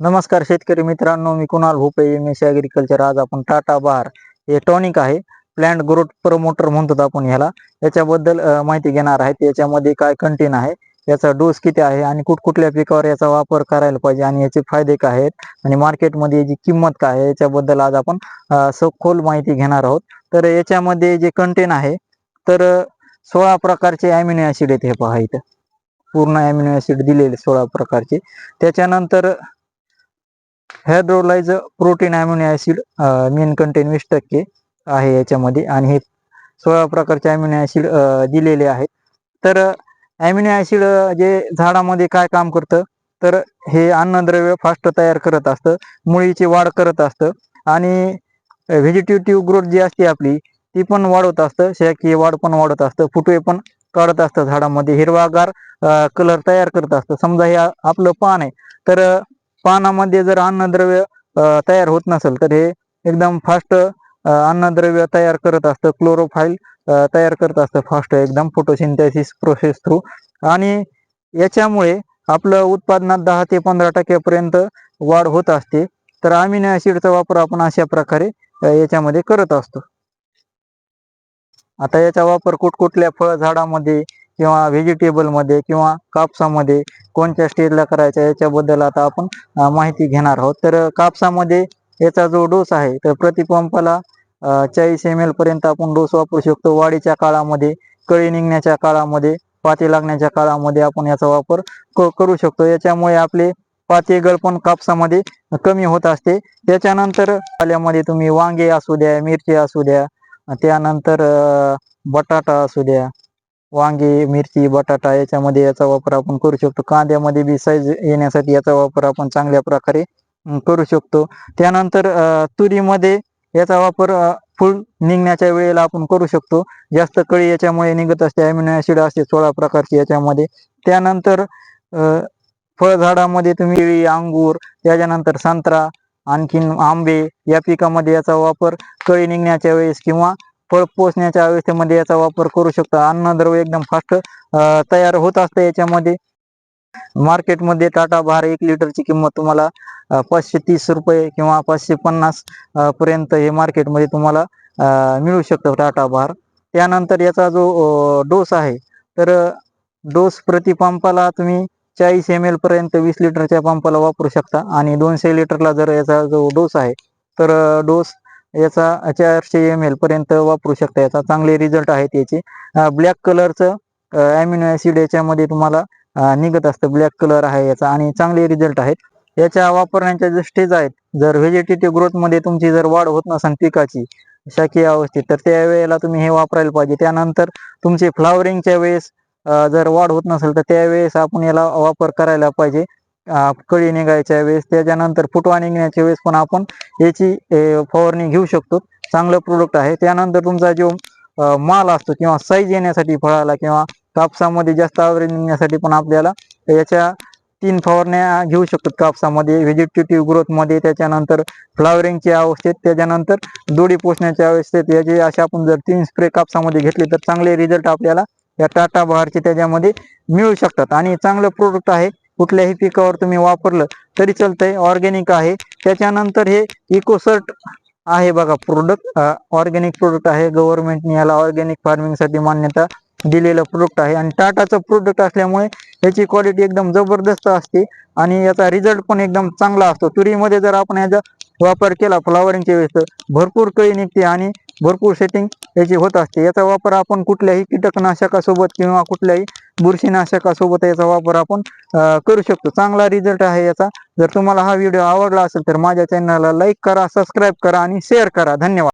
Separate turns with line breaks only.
नमस्कार शेतकरी मित्रांनो मी Kunal Bhope M S agriculture आज आपण टाटा बार हे टॉनिक आहे. प्लॅन्ट ग्रोथ प्रमोटर म्हणतो आपण ह्याला. याच्याबद्दल माहिती घेणार आहे याच्यामध्ये काय कंटेन आहे याचा डोस किती आहे आणि कुठकुठल्या पिकावर याचा वापर करायला पाहिजे आणि याचे फायदे काय आहेत आणि मार्केटमध्ये याची किंमत काय आहे याच्याबद्दल आज आपण सखोल माहिती घेणार आहोत. तर याच्यामध्ये जे कंटेन आहे तर सोळा प्रकारचे अॅमिनो ॲसिड आहेत हे पहा इथं. पूर्ण अॅमिनो ॲसिड दिलेले सोळा प्रकारचे. त्याच्यानंतर hydrolyse protein amino acid main content वीस टक्के आहे याच्यामध्ये आणि हे सोळा प्रकारचे अॅमिनो ऍसिड दिलेले आहेत तर अॅमिनो ऍसिड जे झाडामध्ये काय काम करतं? तर हे अन्नद्रव्य फास्ट तयार करत असतं मुळीची वाढ करत असतं आणि व्हेजिटेटिव्ह ग्रोथ जी असते आपली ती पण वाढवत असतं शाकीय वाढ पण वाढत असतं फुटवे पण काढत असतं झाडामध्ये हिरवागार कलर तयार करत असतं. समजा हे आपलं पान आहे तर पानामध्ये जर अन्नद्रव्य तयार होत नसेल तर हे एकदम फास्ट अन्नद्रव्य तयार करत असतं. क्लोरोफाईल तयार करत असतं फास्ट एकदम फोटोसिंथेसिस प्रोसेस थ्रू आणि याच्यामुळे आपलं उत्पादनात दहा ते पंधरा टक्क्यापर्यंत वाढ होत असते. तर अमिनो ॲसिडचा वापर आपण अशा प्रकारे याच्यामध्ये करत असतो. आता याचा वापर कुठकुठल्या फळ झाडामध्ये किंवा व्हेजिटेबलमध्ये किंवा कापसामध्ये कोणत्या स्टेजला करायच्या याच्याबद्दल आता आपण माहिती घेणार आहोत. तर कापसामध्ये याचा जो डोस आहे तर प्रतिपंपाला चाळीस एम एल पर्यंत आपण डोस वापरू शकतो. वाढीच्या काळामध्ये कळी निघण्याच्या काळामध्ये पाती लागण्याच्या काळामध्ये आपण याचा वापर क- करू शकतो. याच्यामुळे आपले पाती गळपण कापसामध्ये कमी होत असते. त्याच्यानंतर पाल्यामध्ये तुम्ही वांगे असू द्या मिरची असू द्या त्यानंतर बटाटा असू द्या वांगे मिरची बटाटा याच्यामध्ये याचा वापर आपण करू शकतो. कांद्यामध्ये बी साईज येण्यासाठी याचा वापर आपण चांगल्या प्रकारे करू शकतो. त्यानंतर तुरीमध्ये याचा वापर फुल निघण्याच्या वेळेला आपण करू शकतो. जास्त कळी याच्यामुळे निघत असते अमिनो ॲसिड असते सोळा प्रकारची याच्यामध्ये. त्यानंतर फळझाडामध्ये तुम्ही केळी, अंगूर त्याच्यानंतर संत्रा आणखीन आंबे या पिकामध्ये याचा वापर कळी निघण्याच्या वेळेस किंवा फळ पोचण्याच्या अवस्थेमध्ये याचा वापर करू शकतो. अन्नद्रव्य एकदम फास्ट तयार होत असतं याच्यामध्ये. मार्केटमध्ये टाटा भार एक लिटरची किंमत तुम्हाला पाचशे तीस रुपये किंवा पाचशे पन्नास पर्यंत हे मार्केटमध्ये तुम्हाला मिळू शकतं टाटा भार त्यानंतर याचा जो डोस आहे तर डोस प्रति पंपाला तुम्ही चाळीस एम एल पर्यंत वीस लिटरच्या पंपाला वापरू शकता. आणि दोनशे लिटरला जर याचा जो डोस आहे तर डोस याचा चारशे एम एल पर्यंत वापरू शकता. याचा चांगले रिझल्ट आहेत याचे. ब्लॅक कलरचं अॅमिनो ऍसिड याच्यामध्ये तुम्हाला निघत असतं. ब्लॅक कलर आहे याचा आणि चांगले रिझल्ट आहेत. याच्या वापरण्याच्या ज्या स्टेज आहेत जर व्हेजिटेटिव्ह ग्रोथमध्ये तुमची जर वाढ होत नसेल पिकाची शाकीय अवस्थेत तर त्यावेळेला तुम्ही हे वापरायला पाहिजे. त्यानंतर तुमचे फ्लावरिंगच्या वेळेस जर वाढ होत नसेल तर त्यावेळेस आपण याला वापर करायला पाहिजे. कळी निघायच्या वेळेस त्याच्यानंतर फुटवा निघण्याच्या वेळेस पण आपण याची फवारणी घेऊ शकतो. चांगलं प्रोडक्ट आहे. त्यानंतर तुमचा जो माल असतो किंवा साईज येण्यासाठी फळाला किंवा कापसामध्ये जास्त आवरेज निघण्यासाठी पण आपल्याला याच्या तीन फवारण्या घेऊ शकतो कापसामध्ये. व्हेजिटेटिव्ह ग्रोथमध्ये त्याच्यानंतर फ्लावरिंगच्या अवस्थेत त्याच्यानंतर दोडी पोचण्याच्या अवस्थेत याचे अशा आपण जर तीन स्प्रे कापसामध्ये घेतले तर चांगले रिझल्ट आपल्याला या टाटा बहारचे त्याच्यामध्ये मिळू शकतात. आणि चांगलं प्रोडक्ट आहे. कुठल्याही पिकावर तुम्ही वापरलं तरी चालतंय. ऑर्गॅनिक आहे. त्याच्यानंतर हे इकोसर्ट आहे बघा प्रोडक्ट ऑर्गॅनिक प्रोडक्ट आहे. गव्हर्नमेंटने याला ऑर्गॅनिक फार्मिंगसाठी मान्यता दिलेलं प्रोडक्ट आहे. आणि टाटाचं प्रोडक्ट असल्यामुळे याची क्वालिटी एकदम जबरदस्त असते. आणि याचा रिझल्ट पण एकदम चांगला असतो. तुरीमध्ये जर आपण याचा वापर केला फ्लावरिंगच्या वेळेस भरपूर कळी निघते आणि भरपूर सेटिंग याची होत असते याचा वापर आपण कुठल्याही कीटकनाशकासोबत किंवा कुठल्याही बुरशीनाशकासोबत याचा वापर आपण करू शकतो. चांगला रिझल्ट आहे याचा. जर तुम्हाला हा व्हिडिओ आवडला असेल तर माझ्या चॅनलला लाईक करा सबस्क्राईब करा आणि शेअर करा. धन्यवाद.